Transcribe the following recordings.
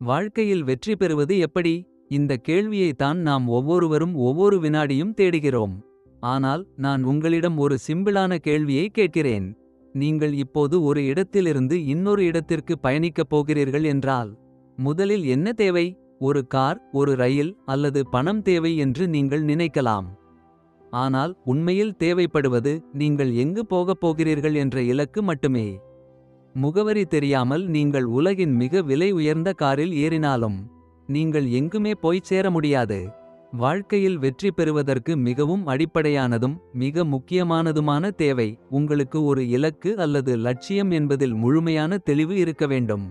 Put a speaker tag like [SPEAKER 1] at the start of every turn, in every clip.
[SPEAKER 1] வாழ்க்கையில் வெற்றி பெறுவது எப்படி? இந்த கேள்வியைத்தான் நாம் ஒவ்வொருவரும் ஒவ்வொரு வினாடியும் தேடுகிறோம். ஆனால் நான் உங்களிடம் ஒரு சிம்பிளான கேள்வியை கேட்கிறேன். நீங்கள் இப்போது ஒரு இடத்திலிருந்து இன்னொரு இடத்திற்கு பயணிக்கப் போகிறீர்கள் என்றால் முதலில் என்ன தேவை? ஒரு கார் ஒரு ரயில் அல்லது பணம் தேவை என்று நீங்கள் நினைக்கலாம். ஆனால் உண்மையில் தேவைப்படுவது நீங்கள் எங்கு போகப் போகிறீர்கள் என்ற இலக்கு மட்டுமே. முகவரி தெரியாமல் நீங்கள் உலகின் மிக விலை உயர்ந்த காரில் ஏறினாலும் நீங்கள் எங்குமே போய்ச் சேர முடியாது. வாழ்க்கையில் வெற்றி பெறுவதற்கு மிகவும் அடிப்படையானதும் மிக முக்கியமானதுமான தேவை உங்களுக்கு ஒரு இலக்கு அல்லது லட்சியம் என்பதில் முழுமையான தெளிவு இருக்க வேண்டும்.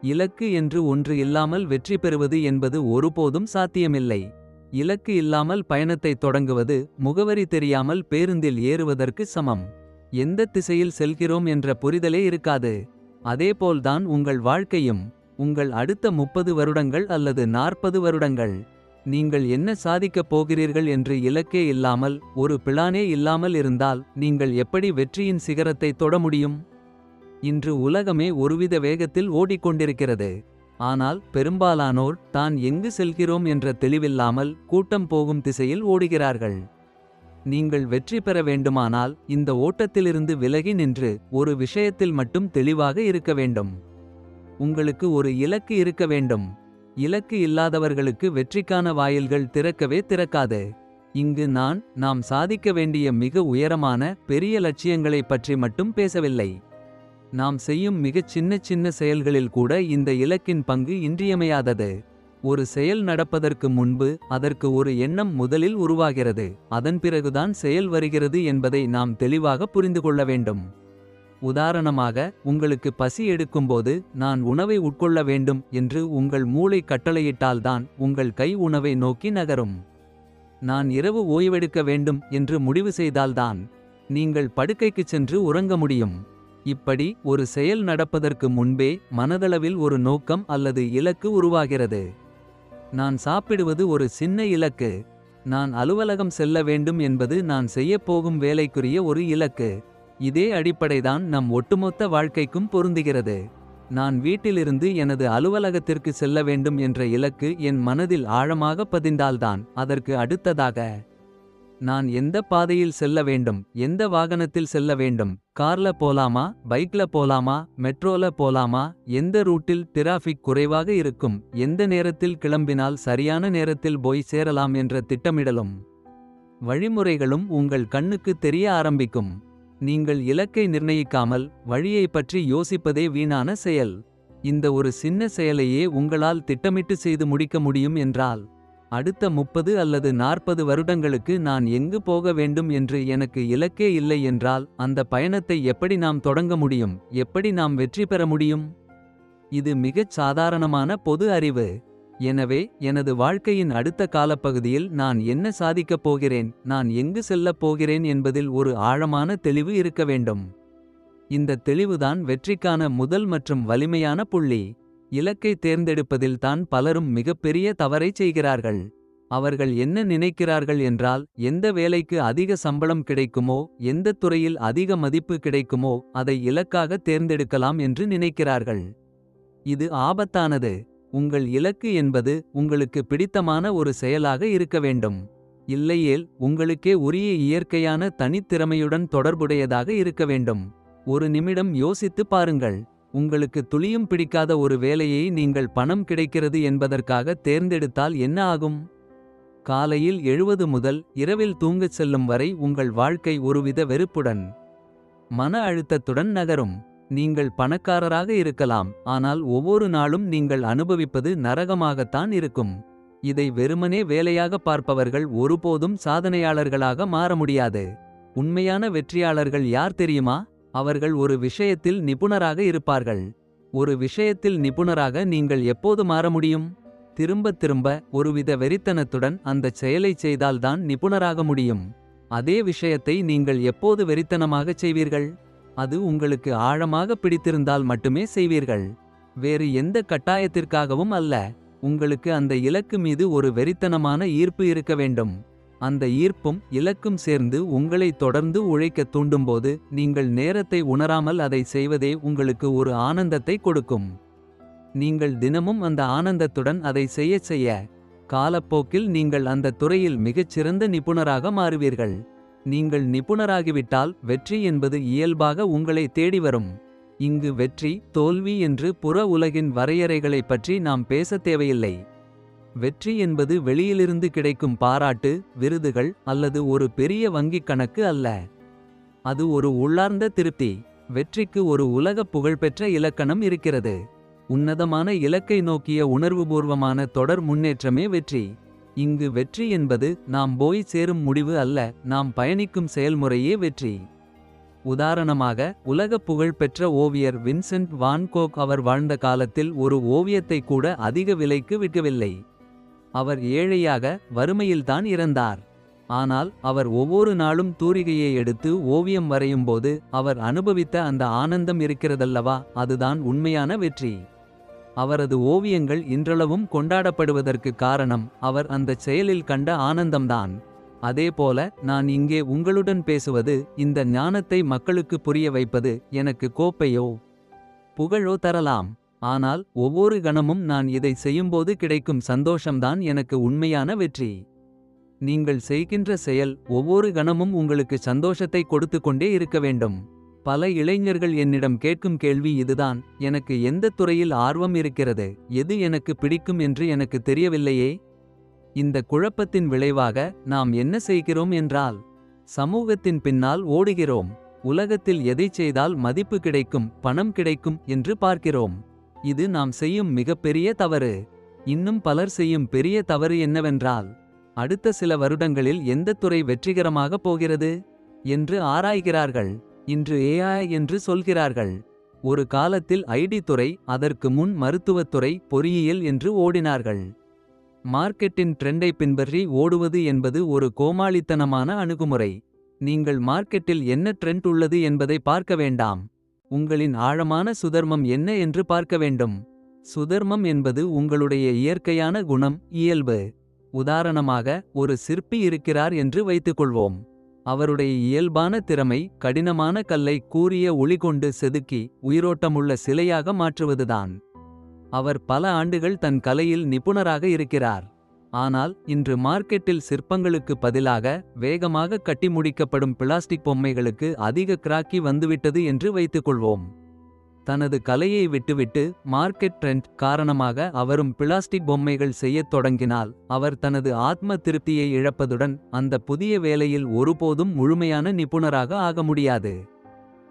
[SPEAKER 1] இலக்கு என்று ஒன்று இல்லாமல் வெற்றி பெறுவது என்பது ஒருபோதும் சாத்தியமில்லை. இலக்கு இல்லாமல் பயணத்தை தொடங்குவது முகவரி தெரியாமல் பேருந்தில் ஏறுவதற்கு சமம். எந்த திசையில் செல்கிறோம் என்ற புரிதலே இருக்காது. அதேபோல்தான் உங்கள் வாழ்க்கையும் உங்கள் அடுத்த முப்பது வருடங்கள் அல்லது நாற்பது வருடங்கள். நீங்கள் என்ன சாதிக்கப் போகிறீர்கள் என்று இலக்கே இல்லாமல் ஒரு பிளானே இல்லாமல் இருந்தால் நீங்கள் எப்படி வெற்றியின் சிகரத்தை தொட முடியும்? இன்று உலகமே ஒருவித வேகத்தில் ஓடிக்கொண்டிருக்கிறது. ஆனால் பெரும்பாலானோர் தான் எங்கு செல்கிறோம் என்ற தெளிவில்லாமல் கூட்டம் போகும் திசையில் ஓடுகிறார்கள். நீங்கள் வெற்றி பெற வேண்டுமானால் இந்த ஓட்டத்திலிருந்து விலகி நின்று ஒரு விஷயத்தில் மட்டும் தெளிவாக இருக்க வேண்டும். உங்களுக்கு ஒரு இலக்கு இருக்க வேண்டும். இலக்கு இல்லாதவர்களுக்கு வெற்றிக்கான வாயில்கள் திறக்கவே திறக்காது. இங்கு நான் நாம் சாதிக்க வேண்டிய மிக உயரமான பெரிய லட்சியங்களைப் பற்றி மட்டும் பேசவில்லை. நாம் செய்யும் மிகச் சின்ன சின்ன செயல்களில் கூட இந்த இலக்கின் பங்கு இன்றியமையாதது. ஒரு செயல் நடப்பதற்கு முன்பு அதற்கு ஒரு எண்ணம் முதலில் உருவாகிறது. அதன் பிறகுதான் செயல் வருகிறது என்பதை நாம் தெளிவாக புரிந்து கொள்ள வேண்டும். உதாரணமாக உங்களுக்கு பசி எடுக்கும்போது நான் உணவை உட்கொள்ள வேண்டும் என்று உங்கள் மூளை கட்டளையிட்டால்தான் உங்கள் கை உணவை நோக்கி நகரும். நான் இரவு ஓய்வெடுக்க வேண்டும் என்று முடிவு செய்தால்தான் நீங்கள் படுக்கைக்குச் சென்று உறங்க முடியும். இப்படி ஒரு செயல் நடப்பதற்கு முன்பே மனதளவில் ஒரு நோக்கம் அல்லது இலக்கு உருவாகிறது. நான் சாப்பிடுவது ஒரு சின்ன இலக்கு. நான் அலுவலகம் செல்ல வேண்டும் என்பது நான் செய்யப்போகும் வேலைக்குரிய ஒரு இலக்கு. இதே அடிப்படைதான் நம் ஒட்டுமொத்த வாழ்க்கைக்கும் பொருந்துகிறது. நான் வீட்டிலிருந்து எனது அலுவலகத்திற்கு செல்ல வேண்டும் என்ற இலக்கு என் மனதில் ஆழமாக பதிந்தால்தான் அதற்கு அடுத்ததாக. நான் எந்த பாதையில் செல்ல வேண்டும் எந்த வாகனத்தில் செல்ல வேண்டும்? கார்ல போலாமா பைக்ல போலாமா மெட்ரோல போலாமா எந்த ரூட்டில் டிராஃபிக் குறைவாக இருக்கும் எந்த நேரத்தில் கிளம்பினால் சரியான நேரத்தில் போய் சேரலாம் என்ற திட்டமிடலும் வழிமுறைகளும் உங்கள் கண்ணுக்கு தெரிய ஆரம்பிக்கும். நீங்கள் இலக்கை நிர்ணயிக்காமல் வழியை பற்றி யோசிப்பதே வீணான செயல். இந்த ஒரு சின்ன செயலையே உங்களால் திட்டமிட்டு செய்து முடிக்க முடியும் என்றால் அடுத்த முப்பது அல்லது நாற்பது வருடங்களுக்கு நான் எங்கு போக வேண்டும் என்று எனக்கு இலக்கே இல்லை என்றால் அந்த பயணத்தை எப்படி நாம் தொடங்க முடியும்? எப்படி நாம் வெற்றி பெற முடியும்? இது மிகச் சாதாரணமான பொது அறிவு. எனவே எனது வாழ்க்கையின் அடுத்த காலப்பகுதியில் நான் என்ன சாதிக்கப் போகிறேன்? நான் எங்கு செல்லப் போகிறேன் என்பதில் ஒரு ஆழமான தெளிவு இருக்க வேண்டும். இந்த தெளிவுதான் வெற்றிக்கான முதல் மற்றும் வலிமையான புள்ளி. இலக்கை தேர்ந்தெடுப்பதில் தான் பலரும் மிகப்பெரிய தவறைச் செய்கிறார்கள். அவர்கள் என்ன நினைக்கிறார்கள் என்றால் எந்த வேலைக்கு அதிக சம்பளம் கிடைக்குமோ எந்த துறையில் அதிக மதிப்பு கிடைக்குமோ அதை இலக்காக தேர்ந்தெடுக்கலாம் என்று நினைக்கிறார்கள். இது ஆபத்தானது. உங்கள் இலக்கு என்பது உங்களுக்கு பிடித்தமான ஒரு செயலாக இருக்க வேண்டும். இல்லையேல் உங்களுக்கே உரிய இயற்கையான தனித்திறமையுடன் தொடர்புடையதாக இருக்க வேண்டும். ஒரு நிமிடம் யோசித்து பாருங்கள். உங்களுக்கு துளியும் பிடிக்காத ஒரு வேலையை நீங்கள் பணம் கிடைக்கிறது என்பதற்காக தேர்ந்தெடுத்தால் என்ன ஆகும்? காலையில் எழுவது முதல் இரவில் தூங்கச் செல்லும் வரை உங்கள் வாழ்க்கை ஒருவித வெறுப்புடன் மன அழுத்தத்துடன் நகரும். நீங்கள் பணக்காரராக இருக்கலாம் ஆனால் ஒவ்வொரு நாளும் நீங்கள் அனுபவிப்பது நரகமாகத்தான் இருக்கும். இதை வெறுமனே வேலையாக பார்ப்பவர்கள் ஒருபோதும் சாதனையாளர்களாக மாற முடியாது. உண்மையான வெற்றியாளர்கள் யார் தெரியுமா? அவர்கள் ஒரு விஷயத்தில் நிபுணராக இருப்பார்கள். ஒரு விஷயத்தில் நிபுணராக நீங்கள் எப்போது மாற முடியும்? திரும்ப திரும்ப ஒருவித வெறித்தனத்துடன் அந்தச் செயலைச் செய்தால்தான் நிபுணராக முடியும். அதே விஷயத்தை நீங்கள் எப்போது வெறித்தனமாகச் செய்வீர்கள்? அது உங்களுக்கு ஆழமாக பிடித்திருந்தால் மட்டுமே செய்வீர்கள். வேறு எந்த கட்டாயத்திற்காகவும் அல்ல. உங்களுக்கு அந்த இலக்கு மீது ஒரு வெறித்தனமான ஈர்ப்பு இருக்க வேண்டும். அந்த ஈர்ப்பும் இலக்கும் சேர்ந்து உங்களை தொடர்ந்து உழைக்கத் தூண்டும்போது நீங்கள் நேரத்தை உணராமல் அதை செய்வதே உங்களுக்கு ஒரு ஆனந்தத்தை கொடுக்கும். நீங்கள் தினமும் அந்த ஆனந்தத்துடன் அதை செய்யச் செய்ய காலப்போக்கில் நீங்கள் அந்த துறையில் மிகச்சிறந்த நிபுணராக மாறுவீர்கள். நீங்கள் நிபுணராகிவிட்டால் வெற்றி என்பது இயல்பாக உங்களை தேடி வரும். இங்கு வெற்றி தோல்வி என்று புற உலகின் வரையறைகளைப் பற்றி நாம் பேசத் தேவையில்லை. வெற்றி என்பது வெளியிலிருந்து கிடைக்கும் பாராட்டு விருதுகள் அல்லது ஒரு பெரிய வங்கிக் கணக்கு அல்ல. அது ஒரு உள்ளார்ந்த திருப்தி. வெற்றிக்கு ஒரு உலக புகழ்பெற்ற இலக்கணம் இருக்கிறது. உன்னதமான இலக்கை நோக்கிய உணர்வுபூர்வமான தொடர் முன்னேற்றமே வெற்றி. இங்கு வெற்றி என்பது நாம் போய் சேரும் முடிவு அல்ல நாம் பயணிக்கும் செயல்முறையே வெற்றி. உதாரணமாக உலக புகழ்பெற்ற ஓவியர் வின்சென்ட் வான்கோக் அவர் வாழ்ந்த காலத்தில் ஒரு ஓவியத்தை கூட அதிக விலைக்கு விற்கவில்லை. அவர் ஏழையாக வறுமையில்தான் இறந்தார். ஆனால் அவர் ஒவ்வொரு நாளும் தூரிகையை எடுத்து ஓவியம் வரையும்போது அவர் அனுபவித்த அந்த ஆனந்தம் இருக்கிறதல்லவா? அதுதான் உண்மையான வெற்றி. அவரது ஓவியங்கள் இன்றளவும் கொண்டாடப்படுவதற்கு காரணம் அவர் அந்தச் செயலில் கண்ட ஆனந்தம்தான். அதேபோல நான் இங்கே உங்களுடன் பேசுவது இந்த ஞானத்தை மக்களுக்கு புரிய வைப்பது எனக்கு கோப்பையோ புகழோ தரலாம். ஆனால் ஒவ்வொரு கணமும் நான் இதை செய்யும்போது கிடைக்கும் சந்தோஷம்தான் எனக்கு உண்மையான வெற்றி. நீங்கள் செய்கின்ற செயல் ஒவ்வொரு கணமும் உங்களுக்கு சந்தோஷத்தை கொடுத்து கொண்டே இருக்க வேண்டும். பல இளைஞர்கள் என்னிடம் கேட்கும் கேள்வி இதுதான் எனக்கு எந்த துறையில் ஆர்வம் இருக்கிறது எது எனக்கு பிடிக்கும் என்று எனக்கு தெரியவில்லையே? இந்த குழப்பத்தின் விளைவாக நாம் என்ன செய்கிறோம் என்றால் சமூகத்தின் பின்னால் ஓடுகிறோம் உலகத்தில் எதைச் செய்தால் மதிப்பு கிடைக்கும் பணம் கிடைக்கும் என்று பார்க்கிறோம். இது நாம் செய்யும் மிகப்பெரிய தவறு. இன்னும் பலர் செய்யும் பெரிய தவறு என்னவென்றால் அடுத்த சில வருடங்களில் எந்த துறை வெற்றிகரமாக போகிறது? என்று ஆராய்கிறார்கள். இன்று ஏஐ என்று சொல்கிறார்கள். ஒரு காலத்தில் ஐடி துறை அதற்கு முன் மருத்துவத்துறை பொறியியல் என்று ஓடினார்கள். மார்க்கெட்டின் ட்ரெண்டை பின்பற்றி ஓடுவது என்பது ஒரு கோமாளித்தனமான அணுகுமுறை. நீங்கள் மார்க்கெட்டில் என்ன ட்ரெண்ட் உள்ளது என்பதை பார்க்க வேண்டாம். உங்களின் ஆழமான சுதர்மம் என்ன என்று பார்க்க வேண்டும். சுதர்மம் என்பது உங்களுடைய இயற்கையான குணம் இயல்பு. உதாரணமாக ஒரு சிற்பி இருக்கிறார் என்று வைத்துக்கொள்வோம். அவருடைய இயல்பான திறமை கடினமான கல்லை கூரிய ஒளி கொண்டு செதுக்கி உயிரோட்டமுள்ள சிலையாக மாற்றுவதுதான். அவர் பல ஆண்டுகள் தன் கலையில் நிபுணராக இருக்கிறார். ஆனால் இன்று மார்க்கெட்டில் சிற்பங்களுக்கு பதிலாக வேகமாக கட்டி முடிக்கப்படும் பிளாஸ்டிக் பொம்மைகளுக்கு அதிக கிராக்கி வந்துவிட்டது என்று வைத்துக்கொள்வோம். தனது கலையை விட்டுவிட்டு மார்க்கெட் ட்ரெண்ட் காரணமாக அவரும் பிளாஸ்டிக் பொம்மைகள் செய்யத் தொடங்கினால் அவர் தனது ஆத்ம திருப்தியை இழப்பதுடன் அந்த புதிய வேலையில் ஒருபோதும் முழுமையான நிபுணராக ஆக முடியாது.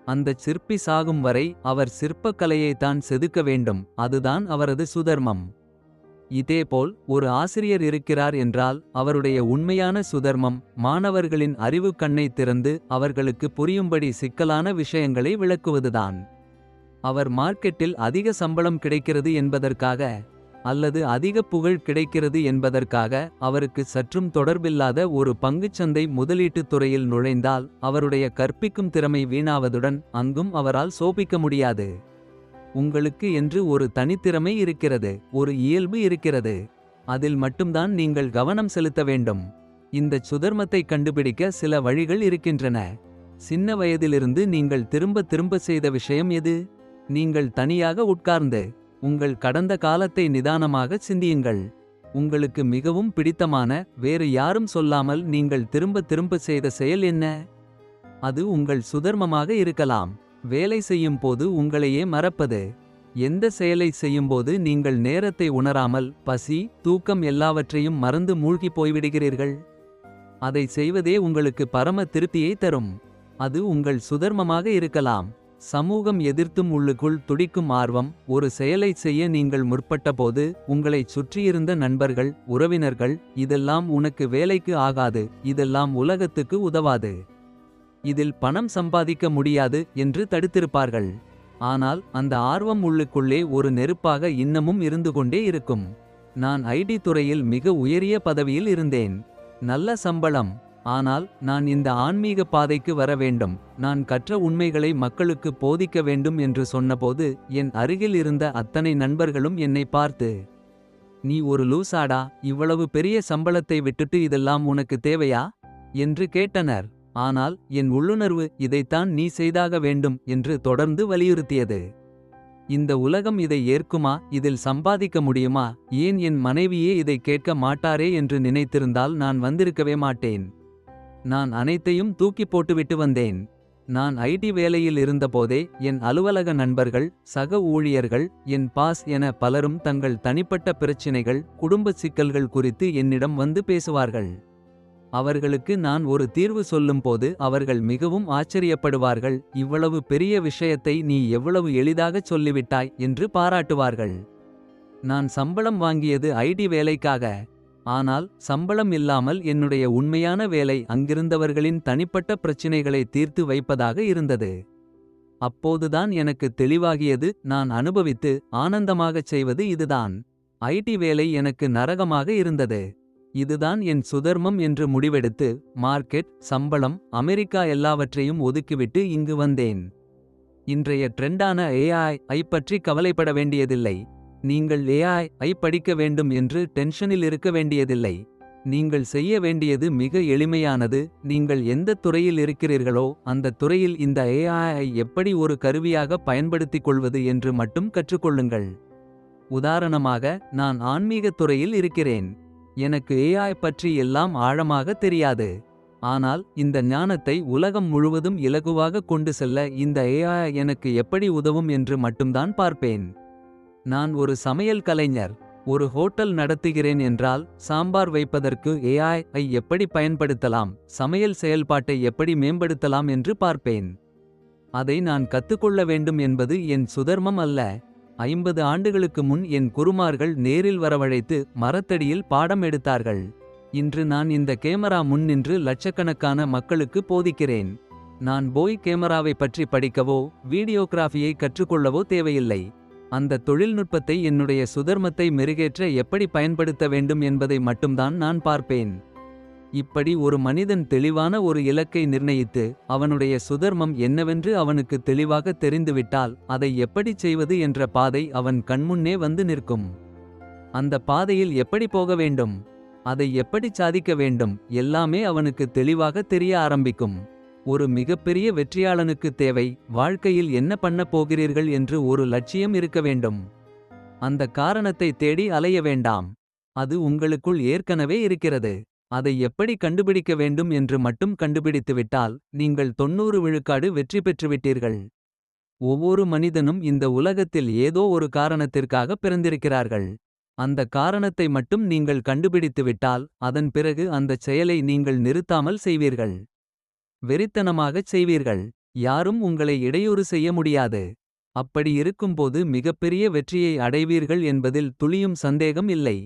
[SPEAKER 1] அந்தச் சிற்பி சாகும் வரை அவர் சிற்பக் கலையைத்தான் செதுக்க வேண்டும் அதுதான் அவரது சுதர்மம். இதேபோல் ஒரு ஆசிரியர் இருக்கிறார் என்றால் அவருடைய உண்மையான சுதர்மம் மாணவர்களின் அறிவு கண்ணை திறந்து அவர்களுக்கு புரியும்படி சிக்கலான விஷயங்களை விளக்குவதுதான். அவர் மார்க்கெட்டில் அதிக சம்பளம் கிடைக்கிறது என்பதற்காக அல்லது அதிக புகழ் கிடைக்கிறது என்பதற்காக அவருக்கு சற்றும் தொடர்பில்லாத ஒரு பங்குச்சந்தை முதலீட்டுத் துறையில் நுழைந்தால் அவருடைய கற்பிக்கும் திறமை வீணாவதுடன் அங்கும் அவரால் சோபிக்க முடியாது. உங்களுக்கு என்று ஒரு தனித்திறமை இருக்கிறது ஒரு இயல்பு இருக்கிறது. அதில் மட்டும்தான் நீங்கள் கவனம் செலுத்த வேண்டும். இந்த சுதர்மத்தை கண்டுபிடிக்க சில வழிகள் இருக்கின்றன. சின்ன வயதிலிருந்து நீங்கள் திரும்ப திரும்ப செய்த விஷயம் எது? நீங்கள் தனியாக உட்கார்ந்து உங்கள் கடந்த காலத்தை நிதானமாக சிந்தியுங்கள். உங்களுக்கு மிகவும் பிடித்தமான வேறு யாரும் சொல்லாமல் நீங்கள் திரும்ப திரும்ப செய்த செயல் என்ன? அது உங்கள் சுதர்மமாக இருக்கலாம். வேலை செய்யும் போது உங்களையே மறப்பது. எந்த செயலை செய்யும்போது நீங்கள் நேரத்தை உணராமல் பசி தூக்கம் எல்லாவற்றையும் மறந்து மூழ்கி போய்விடுகிறீர்கள். அதை செய்வதே உங்களுக்கு பரம திருப்தியை தரும். அது உங்கள் சுதர்மமாக இருக்கலாம். சமூகம் எதிர்த்தும் உள்ளுக்குள் துடிக்கும் ஆர்வம் ஒரு செயலை செய்ய நீங்கள் முற்பட்டபோது உங்களைச் சுற்றியிருந்த நண்பர்கள் உறவினர்கள் இதெல்லாம் உனக்கு வேலைக்கு ஆகாது இதெல்லாம் உலகத்துக்கு உதவாது. இதில் பணம் சம்பாதிக்க முடியாது என்று தடுத்திருப்பார்கள். ஆனால் அந்த ஆர்வம் உள்ளுக்குள்ளே ஒரு நெருப்பாக இன்னமும் இருந்து கொண்டே இருக்கும். நான் ஐடி துறையில் மிக உயரிய பதவியில் இருந்தேன். நல்ல சம்பளம். ஆனால் நான் இந்த ஆன்மீக பாதைக்கு வர வேண்டும். நான் கற்ற உண்மைகளை மக்களுக்கு போதிக்க வேண்டும் என்று சொன்னபோது என் அருகில் இருந்த அத்தனை நண்பர்களும் என்னை பார்த்து நீ ஒரு லூசாடா? இவ்வளவு பெரிய சம்பளத்தை விட்டுட்டு இதெல்லாம் உனக்கு தேவையா? என்று கேட்டனர். ஆனால் என் உள்ளுணர்வு இதைத்தான் நீ செய்தாக வேண்டும் என்று தொடர்ந்து வலியுறுத்தியது இந்த உலகம் இதை ஏற்குமா இதில் சம்பாதிக்க முடியுமா ஏன் என் மனைவியே இதை கேட்க மாட்டாரே என்று நினைத்திருந்தால் நான் வந்திருக்கவே மாட்டேன். நான் அனைத்தையும் தூக்கி போட்டுவிட்டு வந்தேன். நான் ஐடி வேலையில் இருந்தபோதே என் அலுவலக நண்பர்கள் சக ஊழியர்கள் என் பாஸ் என பலரும் தங்கள் தனிப்பட்ட பிரச்சினைகள் குடும்ப சிக்கல்கள் குறித்து என்னிடம் வந்து பேசுவார்கள். அவர்களுக்கு நான் ஒரு தீர்வு சொல்லும்போது அவர்கள் மிகவும் ஆச்சரியப்படுவார்கள் இவ்வளவு பெரிய விஷயத்தை நீ எவ்வளவு எளிதாகச் சொல்லிவிட்டாய் என்று பாராட்டுவார்கள். நான் சம்பளம் வாங்கியது ஐடி வேலைக்காக. ஆனால் சம்பளம் இல்லாமல் என்னுடைய உண்மையான வேலை அங்கிருந்தவர்களின் தனிப்பட்ட பிரச்சினைகளை தீர்த்து வைப்பதாக இருந்தது. அப்போதுதான் எனக்கு தெளிவாகியது நான் அனுபவித்து ஆனந்தமாகச் செய்வது இதுதான். ஐடி வேலை எனக்கு நரகமாக இருந்தது. இதுதான் என் சுதர்மம் என்று முடிவெடுத்து மார்க்கெட் சம்பளம் அமெரிக்கா எல்லாவற்றையும் ஒதுக்கிவிட்டு இங்கு வந்தேன். இன்றைய ட்ரெண்டான ஏஐ ஐ பற்றி கவலைப்பட வேண்டியதில்லை. நீங்கள் ஏஐ ஐ படிக்க வேண்டும் என்று டென்ஷனில் இருக்க வேண்டியதில்லை. நீங்கள் செய்ய வேண்டியது மிக எளிமையானது நீங்கள் எந்த துறையில் இருக்கிறீர்களோ அந்த துறையில் இந்த ஏஐ எப்படி ஒரு கருவியாக பயன்படுத்திக் கொள்வது என்று மட்டும் கற்றுக்கொள்ளுங்கள். உதாரணமாக நான் ஆன்மீகத் துறையில் இருக்கிறேன். எனக்கு ஏஐ பற்றி எல்லாம் ஆழமாக தெரியாது. ஆனால் இந்த ஞானத்தை உலகம் முழுவதும் இலகுவாக கொண்டு செல்ல இந்த ஏஐ எனக்கு எப்படி உதவும் என்று மட்டும்தான் பார்ப்பேன். நான் ஒரு சமையல் கலைஞர். ஒரு ஹோட்டல் நடத்துகிறேன் என்றால் சாம்பார் வைப்பதற்கு ஏஐ ஐ எப்படி பயன்படுத்தலாம். சமையல் செயல்பாட்டை எப்படி மேம்படுத்தலாம் என்று பார்ப்பேன். அதை நான் கத்துக்கொள்ள வேண்டும் என்பது என் சுதர்மம் அல்ல. ஐம்பது ஆண்டுகளுக்கு முன் என் குருமார்கள் நேரில் வரவழைத்து மரத்தடியில் பாடம் எடுத்தார்கள். இன்று நான் இந்த கேமரா முன் நின்று லட்சக்கணக்கான மக்களுக்கு போதிக்கிறேன். நான் போய் கேமராவை பற்றி படிக்கவோ வீடியோகிராஃபியை கற்றுக்கொள்ளவோ தேவையில்லை. அந்த தொழில்நுட்பத்தை என்னுடைய சுதர்மத்தை மெருகேற்ற எப்படி பயன்படுத்த வேண்டும் என்பதை மட்டும்தான் நான் பார்ப்பேன். இப்படி ஒரு மனிதன் தெளிவான ஒரு இலக்கை நிர்ணயித்து அவனுடைய சுதர்மம் என்னவென்று அவனுக்கு தெளிவாக தெரிந்துவிட்டால் அதை எப்படிச் செய்வது என்ற பாதை அவன் கண்முன்னே வந்து நிற்கும். அந்த பாதையில் எப்படி போக வேண்டும். அதை எப்படிச் சாதிக்க வேண்டும் எல்லாமே அவனுக்கு தெளிவாக தெரிய ஆரம்பிக்கும். ஒரு மிகப்பெரிய வெற்றியாளனுக்கு தேவை வாழ்க்கையில் என்ன பண்ணப் போகிறீர்கள் என்று ஒரு லட்சியம் இருக்க வேண்டும். அந்த காரணத்தை தேடி அலைய வேண்டாம். அது உங்களுக்குள் ஏற்கனவே இருக்கிறது. அதை எப்படி கண்டுபிடிக்க வேண்டும் என்று மட்டும் கண்டுபிடித்துவிட்டால் நீங்கள் தொண்ணூறு விழுக்காடு வெற்றி பெற்றுவிட்டீர்கள். ஒவ்வொரு மனிதனும் இந்த உலகத்தில் ஏதோ ஒரு காரணத்திற்காக பிறந்திருக்கிறார்கள். அந்த காரணத்தை மட்டும் நீங்கள் கண்டுபிடித்துவிட்டால் அதன் பிறகு அந்தச் செயலை நீங்கள் நிறுத்தாமல் செய்வீர்கள். வெறித்தனமாகச் செய்வீர்கள். யாரும் உங்களை இடையூறு செய்ய முடியாது. அப்படி இருக்கும்போது மிகப்பெரிய வெற்றியை அடைவீர்கள் என்பதில் துளியும் சந்தேகம் இல்லை.